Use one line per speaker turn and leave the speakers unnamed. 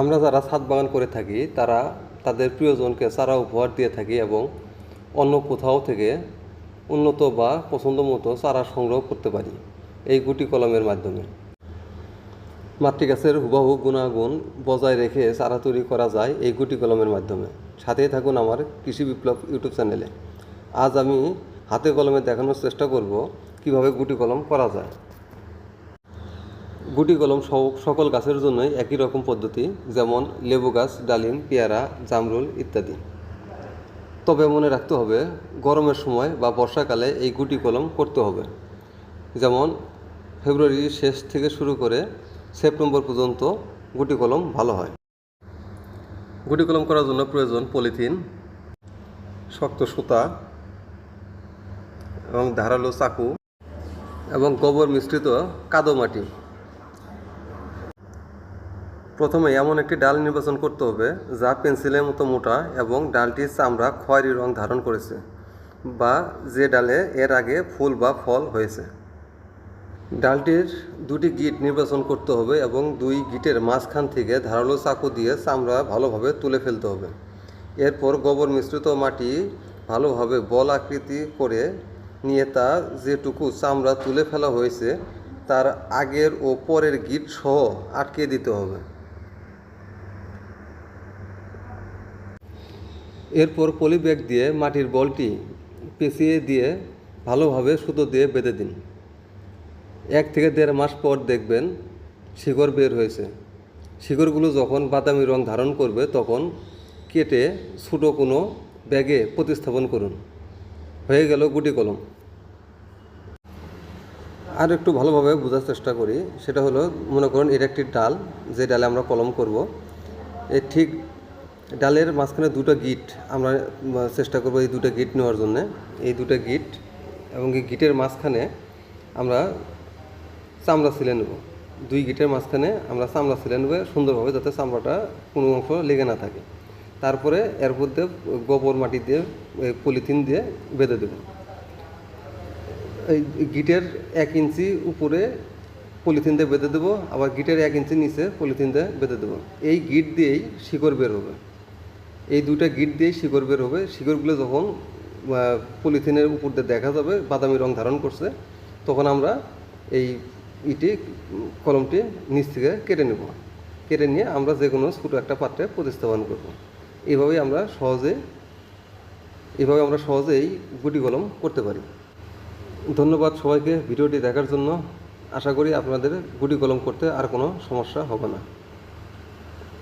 আমরা যারা ছাদ বাগান করে থাকি, তারা তাদের প্রিয়জনকে চারা উপহার দিয়ে থাকি এবং অন্য কোথাও থেকে উন্নত বা পছন্দ মতো চারা সংগ্রহ করতে পারি এই গুটি কলমের মাধ্যমে। মাতৃগাছের হুবাহু গুণাগুণ বজায় রেখে চারা তৈরি করা যায় এই গুটি কলমের মাধ্যমে। সাথেই থাকুন আমার কৃষি বিপ্লব ইউটিউব চ্যানেলে। আজ আমি হাতে কলমে দেখানোর চেষ্টা করব কীভাবে গুটি কলম করা যায়। গুটি কলম সকল গাছের জন্যই একই রকম পদ্ধতি, যেমন লেবু গাছ, ডালিম, পেয়ারা, জামরুল ইত্যাদি। তবে মনে রাখতে হবে, গরমের সময় বা বর্ষাকালে এই গুটি কলম করতে হবে। যেমন, ফেব্রুয়ারির শেষ থেকে শুরু করে সেপ্টেম্বর পর্যন্ত গুটি কলম ভালো হয়। গুটি কলম করার জন্য প্রয়োজন পলিথিন, শক্ত সুতা এবং ধারালো চাকু এবং গোবর মিশ্রিত কাদো মাটি। প্রথমে এমন একটি ডাল নির্বাচন করতে হবে, যা পেন্সিলের মতো মোটা এবং ডালটির চামড়া খয়েরি রং ধারণ করেছে, বা যে ডালে এর আগে ফুল বা ফল হয়েছে। ডালটির দুটি গিট নির্বাচন করতে হবে এবং দুই গিটের মাঝখান থেকে ধারালো চাকু দিয়ে চামড়া ভালোভাবে তুলে ফেলতে হবে। এরপর গোবর মিশ্রিত মাটি ভালোভাবে বল আকৃতি করে নিয়ে তা যেটুকু চামড়া তুলে ফেলা হয়েছে, তার আগের ও পরের গিট সহ আটকে দিতে হবে। এরপর পলি ব্যাগ দিয়ে মাটির বলটি পেঁচিয়ে দিয়ে ভালোভাবে সুতো দিয়ে বেঁধে দিন। এক থেকে দেড় মাস পর দেখবেন শিকড় বের হয়েছে। শিকড়গুলো যখন বাদামি রং ধারণ করবে, তখন কেটে ছোটো কোনো ব্যাগে প্রতিস্থাপন করুন। হয়ে গেল গুটি কলম। আর একটু ভালোভাবে বোঝার চেষ্টা করি, সেটা হলো, মনে করুন এটা একটি ডাল, যে ডালে আমরা কলম করব। এই ঠিক ডালের মাঝখানে দুটো গিট, আমরা চেষ্টা করব এই দুটো গিট নেওয়ার জন্য। এই দুটো গিট এবং এই গিটের মাঝখানে আমরা চামড়া ছিলে নেব। দুই গিটের মাঝখানে আমরা চামড়া ছিলে নেব সুন্দরভাবে যাতে চামড়াটা কোনো অংশ লেগে না থাকে। তারপরে এর মধ্যে গোবর মাটি দিয়ে পলিথিন দিয়ে বেঁধে দেবো। এই গিটের এক ইঞ্চি উপরে পলিথিন দিয়ে বেঁধে দেবো, আবার গিটের এক ইঞ্চি নিচে পলিথিন দিয়ে বেঁধে দেবো। এই গিট দিয়েই শিকড় বের হবে। এই দুইটা গিট দিয়ে শিকড় বের হবে। শিকড়গুলো যখন পলিথিনের উপর দিয়ে দেখা যাবে, বাদামি রং ধারণ করছে, তখন আমরা এই ইটি, কলমটি নিচ থেকে কেটে নেব। কেটে নিয়ে আমরা যে কোনো ছোটো একটা পাত্রে প্রতিস্থাপন করব। এইভাবেই আমরা সহজে, এভাবে আমরা সহজেই গুটি কলম করতে পারি। ধন্যবাদ সবাইকে ভিডিওটি দেখার জন্য। আশা করি আপনাদের গুটি কলম করতে আর কোনো সমস্যা হবে না।